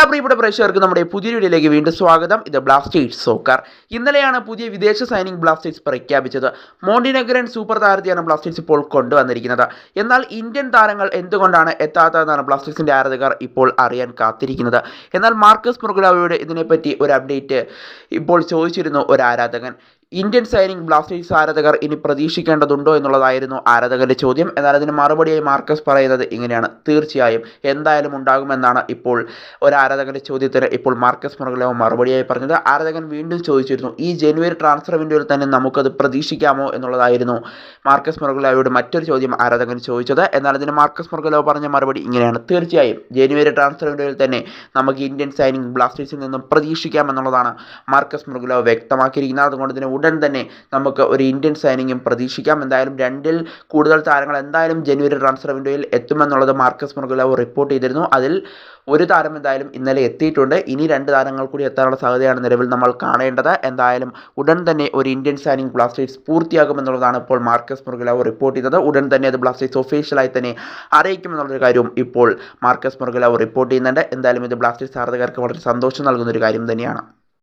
എല്ലാ പ്രിയപ്പെട്ട പ്രേക്ഷകർക്കും നമ്മുടെ പുതിയ വീഡിയോയിലേക്ക് വീണ്ടും സ്വാഗതം. ഇത് ബ്ലാസ്റ്റേഴ്സ് സോക്കർ. ഇന്നലെയാണ് പുതിയ വിദേശ സൈനിങ് ബ്ലാസ്റ്റേഴ്സ് പ്രഖ്യാപിച്ചത്. മോണ്ടിനഗരൻ സൂപ്പർ താരത്തെയാണ് ബ്ലാസ്റ്റേഴ്സ് ഇപ്പോൾ കൊണ്ടുവന്നിരിക്കുന്നത്. എന്നാൽ ഇന്ത്യൻ താരങ്ങൾ എന്തുകൊണ്ടാണ് എത്താത്തതെന്നാണ് ബ്ലാസ്റ്റേഴ്സിന്റെ ആരാധകർ ഇപ്പോൾ അറിയാൻ കാത്തിരിക്കുന്നത്. എന്നാൽ മാർക്കസ് മുർഗുലാവയോട് ഇതിനെപ്പറ്റി ഒരു അപ്ഡേറ്റ് ഇപ്പോൾ ചോദിച്ചിരുന്നു ഒരു ആരാധകൻ. ഇന്ത്യൻ സൈനിങ് ബ്ലാസ്റ്റേഴ്സ് ആരാധകർ ഇനി പ്രതീക്ഷിക്കേണ്ടതുണ്ടോ എന്നുള്ളതായിരുന്നു ആരാധകരുടെ ചോദ്യം. എന്നാൽ അതിന് മറുപടിയായി മാർക്കസ് പറയുന്നത് ഇങ്ങനെയാണ്. തീർച്ചയായും എന്തായാലും ഉണ്ടാകുമെന്നാണ് ഇപ്പോൾ ഒരു ആരാധകന്റെ ചോദ്യത്തിന് ഇപ്പോൾ മാർക്കസ് മുറകളോ മറുപടിയായി പറഞ്ഞത്. ആരാധകൻ വീണ്ടും ചോദിച്ചിരുന്നു ഈ ജനുവരി ട്രാൻസ്ഫർ വിൻഡോയിൽ തന്നെ നമുക്കത് പ്രതീക്ഷിക്കാമോ എന്നുള്ളതായിരുന്നു മാർക്കസ് മുറകളോയോട് മറ്റൊരു ചോദ്യം ആരാധകൻ ചോദിച്ചത്. എന്നാൽ അതിന് മാർക്കസ് മുറകളോ പറഞ്ഞ മറുപടി ഇങ്ങനെയാണ്. തീർച്ചയായും ജനുവരി ട്രാൻസ്ഫർ വിൻഡോയിൽ തന്നെ നമുക്ക് ഇന്ത്യൻ സൈനിങ് ബ്ലാസ്റ്റേഴ്സിൽ നിന്നും പ്രതീക്ഷിക്കാം എന്നുള്ളതാണ് മാർക്കസ് മുറകളോ വ്യക്തമാക്കിയിരിക്കുന്നത്. അതുകൊണ്ട് തന്നെ ഉടൻ തന്നെ നമുക്ക് ഒരു ഇന്ത്യൻ സൈനികം പ്രതീക്ഷിക്കാം. എന്തായാലും രണ്ടിൽ കൂടുതൽ താരങ്ങൾ എന്തായാലും ജനുവരി ട്രാൻസ്ഫർ വിൻഡോയിൽ എത്തുമെന്നുള്ളത് മാർക്കസ് മുർഗുലോ റിപ്പോർട്ട് ചെയ്തിരുന്നു. അതിൽ ഒരു താരം എന്തായാലും ഇന്നലെ എത്തിയിട്ടുണ്ട്. ഇനി രണ്ട് താരങ്ങൾ കൂടി എത്താനുള്ള സാധ്യതയാണ് നിലവിൽ നമ്മൾ കാണേണ്ടത്. എന്തായാലും ഉടൻ തന്നെ ഒരു ഇന്ത്യൻ സൈനിങ് ബ്ലാസ്റ്റേഴ്സ് പൂർത്തിയാകുമെന്നുള്ളതാണ് ഇപ്പോൾ മാർക്കസ് മുർഗുലോ റിപ്പോർട്ട് ചെയ്തത്. ഉടൻ തന്നെ അത് ബ്ലാസ്റ്റേഴ്സ് ഒഫീഷ്യലായി തന്നെ അറിയിക്കുമെന്നുള്ളൊരു കാര്യവും ഇപ്പോൾ മാർക്കസ് മുർഗുലോ റിപ്പോർട്ട് ചെയ്യുന്നുണ്ട്. എന്തായാലും ഇത് ബ്ലാസ്റ്റേഴ്സ് ആരാധകർക്ക് വളരെ സന്തോഷം നൽകുന്ന ഒരു കാര്യം തന്നെയാണ്.